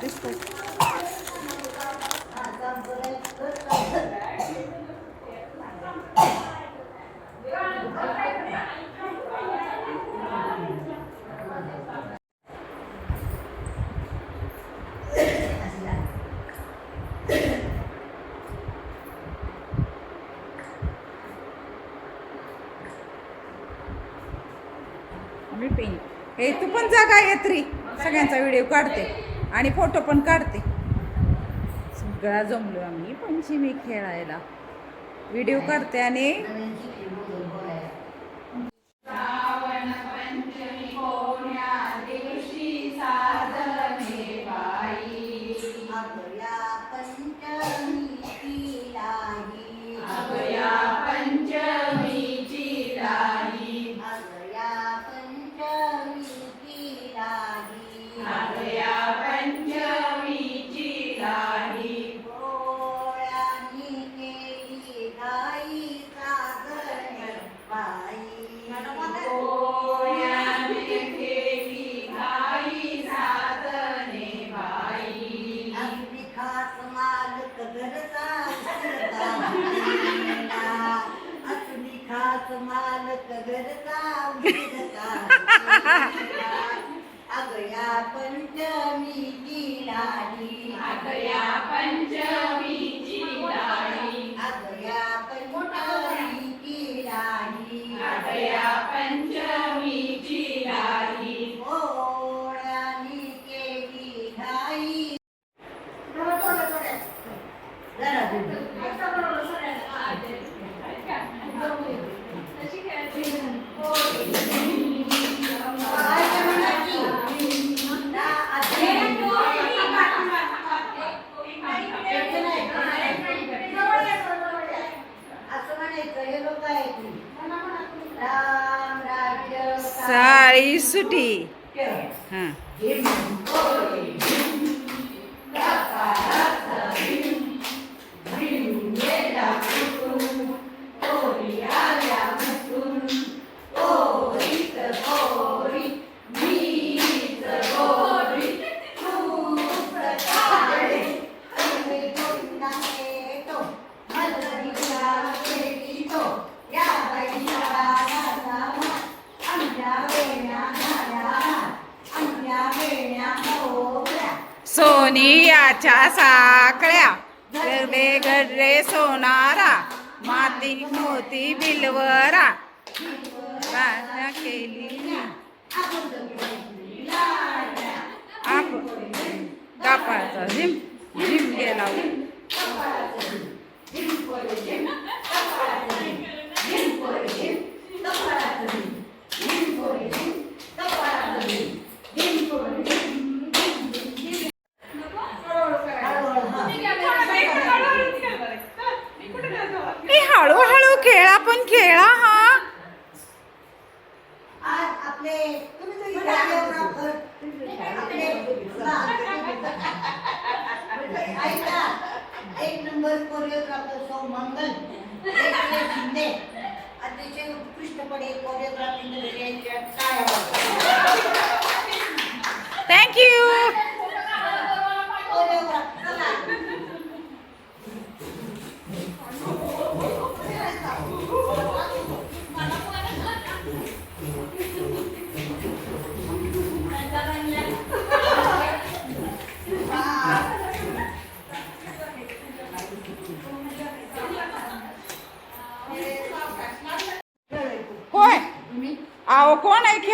दिसतंय. मी पेन हे तू पण जा काय येत्री सगळ्यांचा व्हिडिओ काढते. आणि फोटो पण काढते सगळा जमलो आम्ही पंचमी खेळायला व्हिडिओ काढते आणि Yeah. सोनियाच्या साकळ्या घडले घडले ബില്ല് വേറെ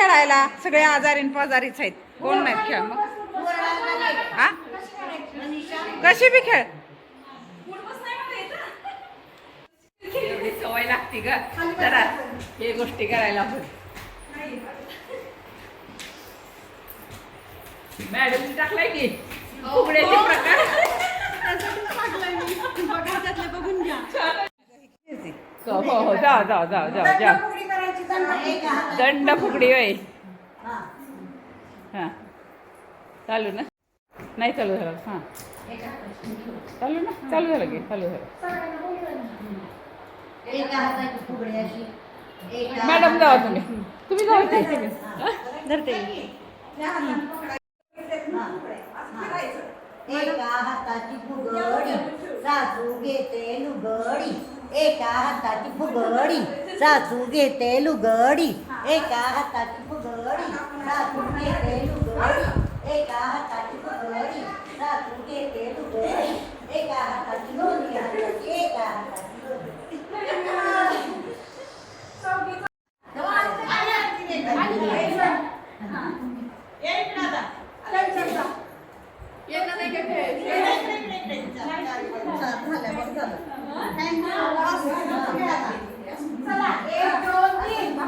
खेळायला सगळे आजारीन पाजारीच आहेत. कोण नाहीत खेळ मग? हा? कशी बी खेळ. एवढी सवय लागते ग. जरा हे गोष्टी करायला मॅडम टाकलाय की? फुगड्याचे प्रकार. हो हो हो जा जा जा जा. जा दंड फुगडी होय. हां. चालू ना? नाही चालू झालं. हां. चालू ना? चालू झालं की चालू झालं. मॅडम जावा तुम्ही. तुम्ही जाऊ धरते. एका हाताची फुगडी सासू घेते लुगडी. एका हाताची फुगडी सासू घेते लुगडी. एका हाताची फुगडी सासू घेते लुगडी. एका हाताची फुगडी सासू घेते लुगडी. एका हाताची दोन्ही हाताची एका हाताची दोन्ही चला एक दोन तीन.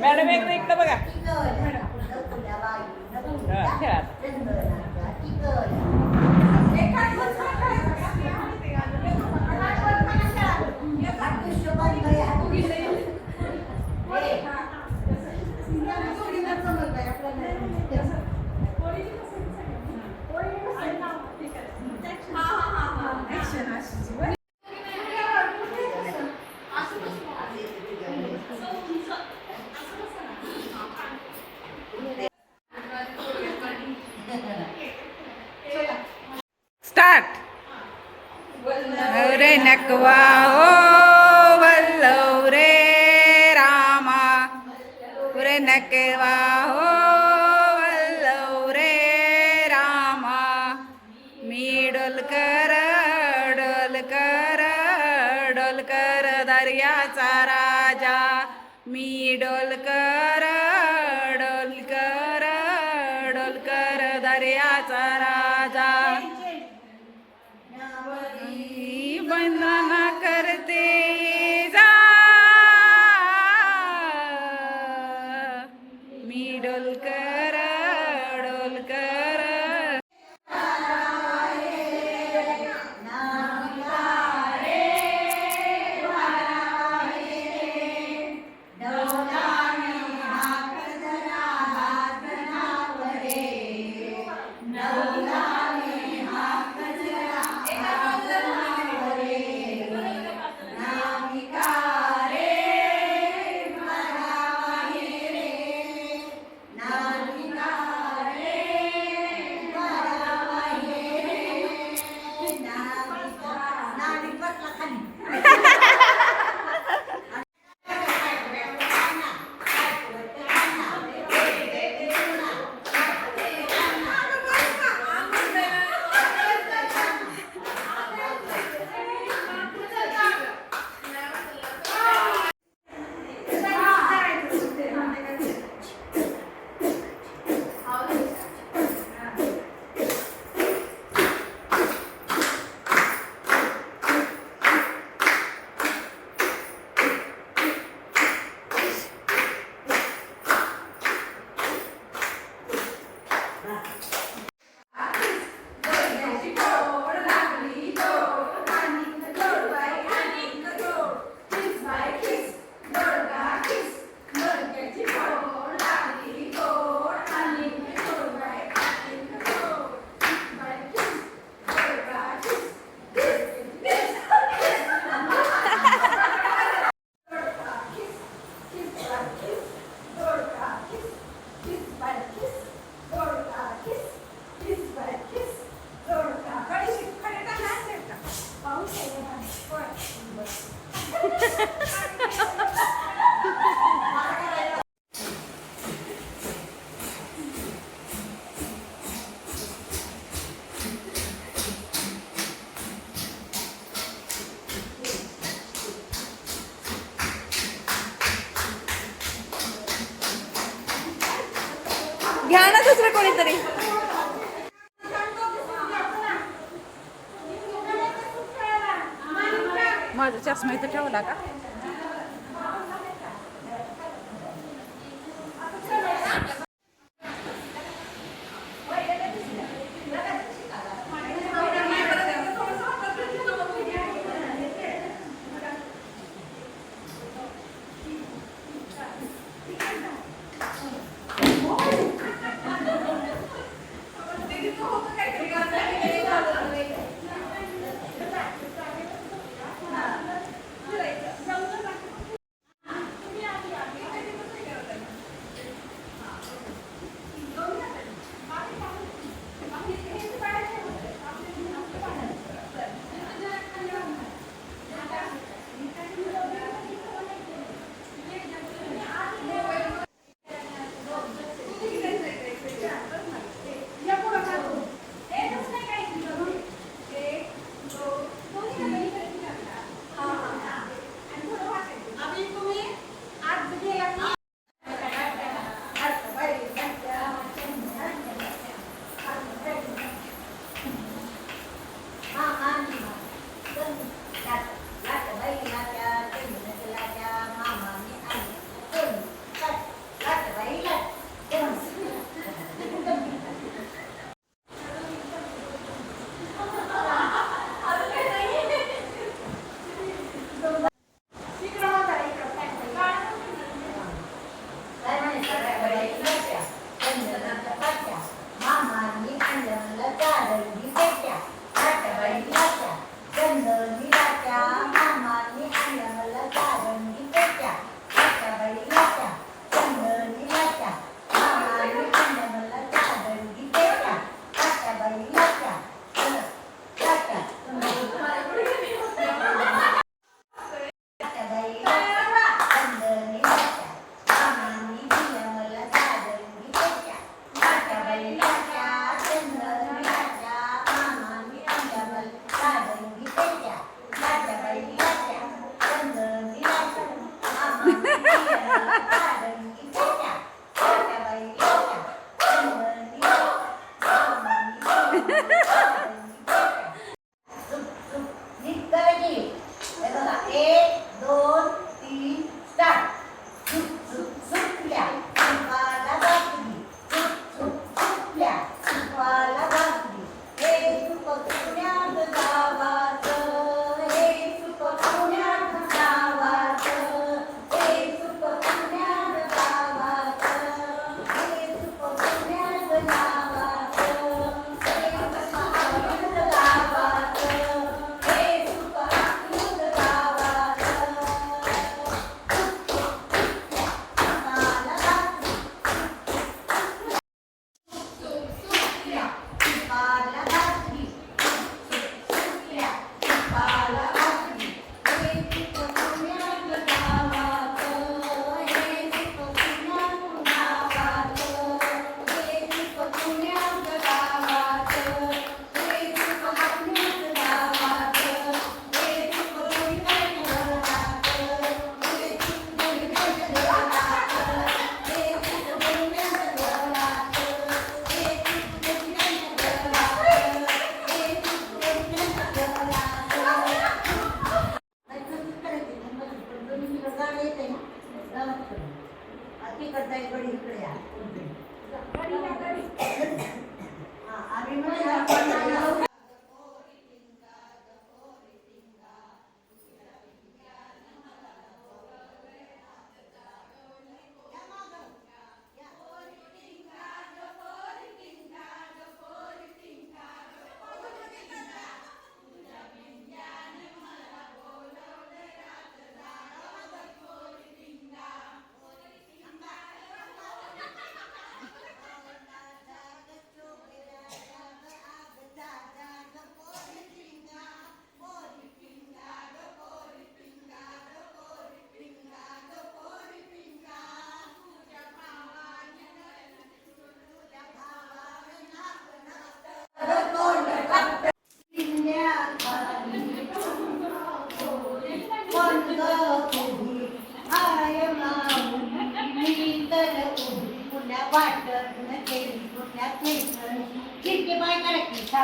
मॅडम एकदा इकडे बघा. नकवा ओ वल्लव रे रामा। रे नकवा हो वल्लव रे रामा। मी डोलकर डोलकर डोलकर दर्याचा राजा। मी डोलकर സമയത്ത്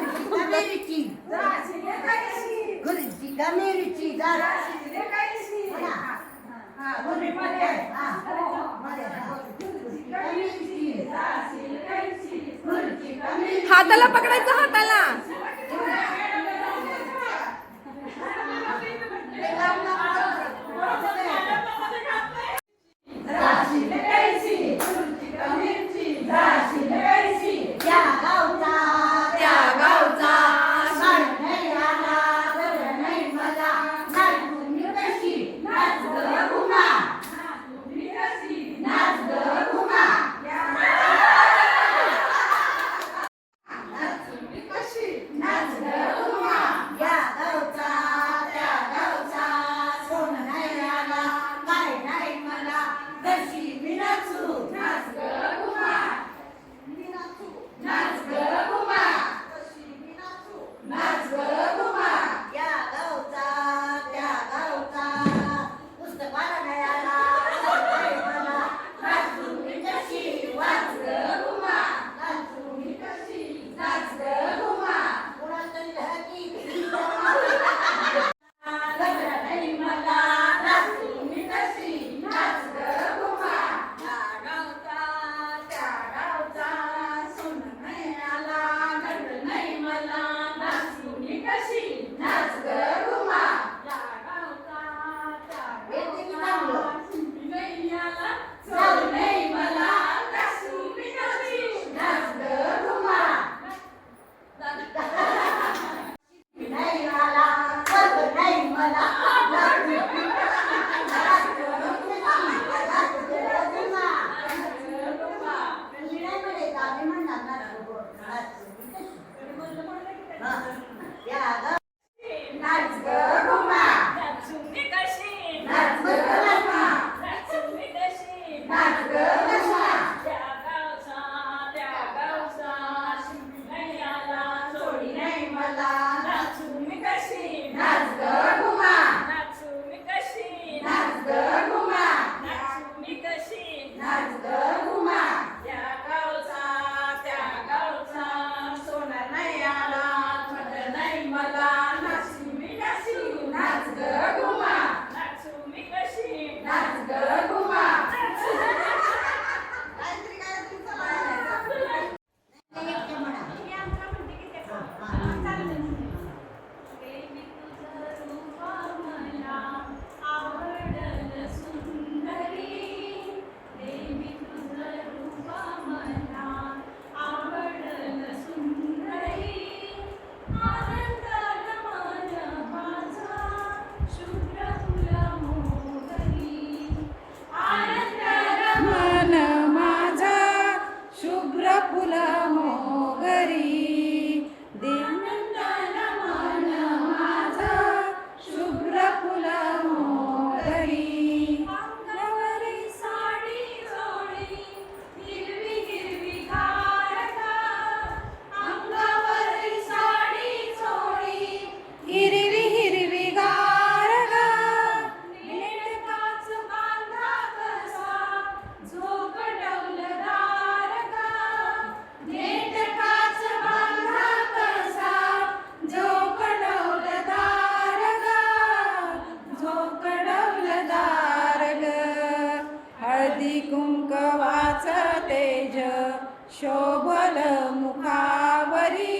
दादा. हिंद मोड да. हाताला पकडायचं हाताला. मुखावरी.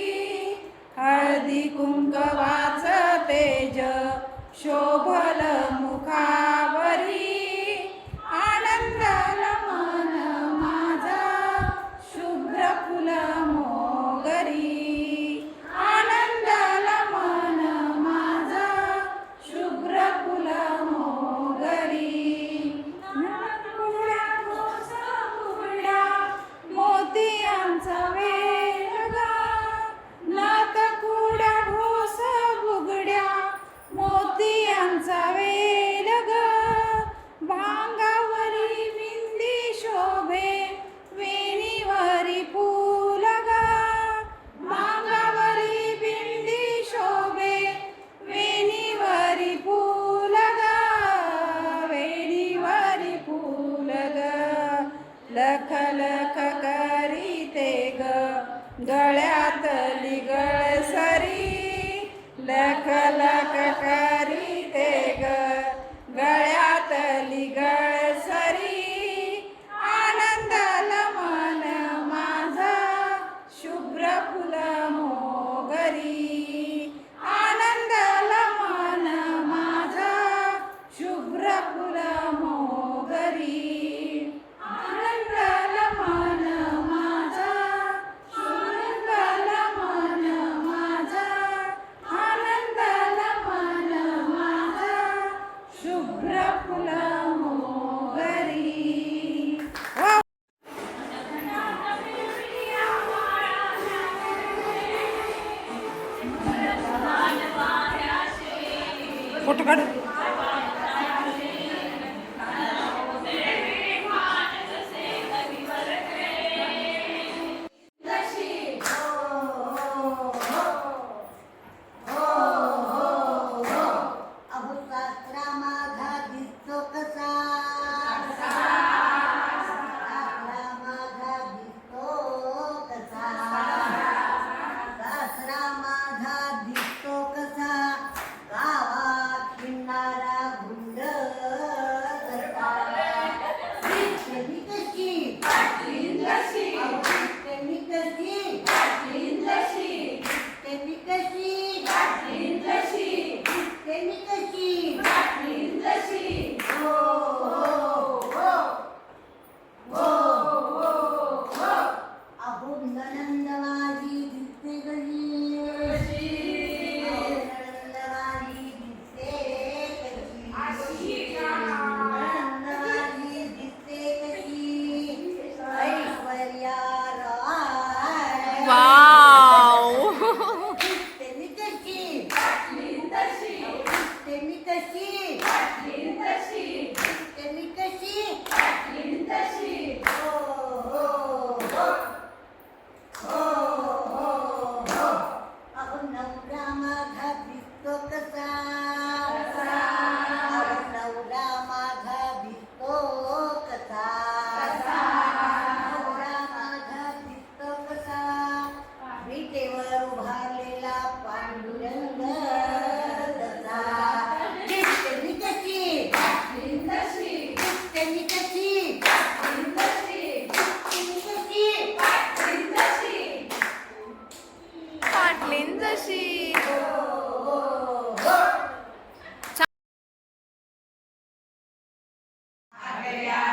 हळदी कुंक तेज शोभ Yeah.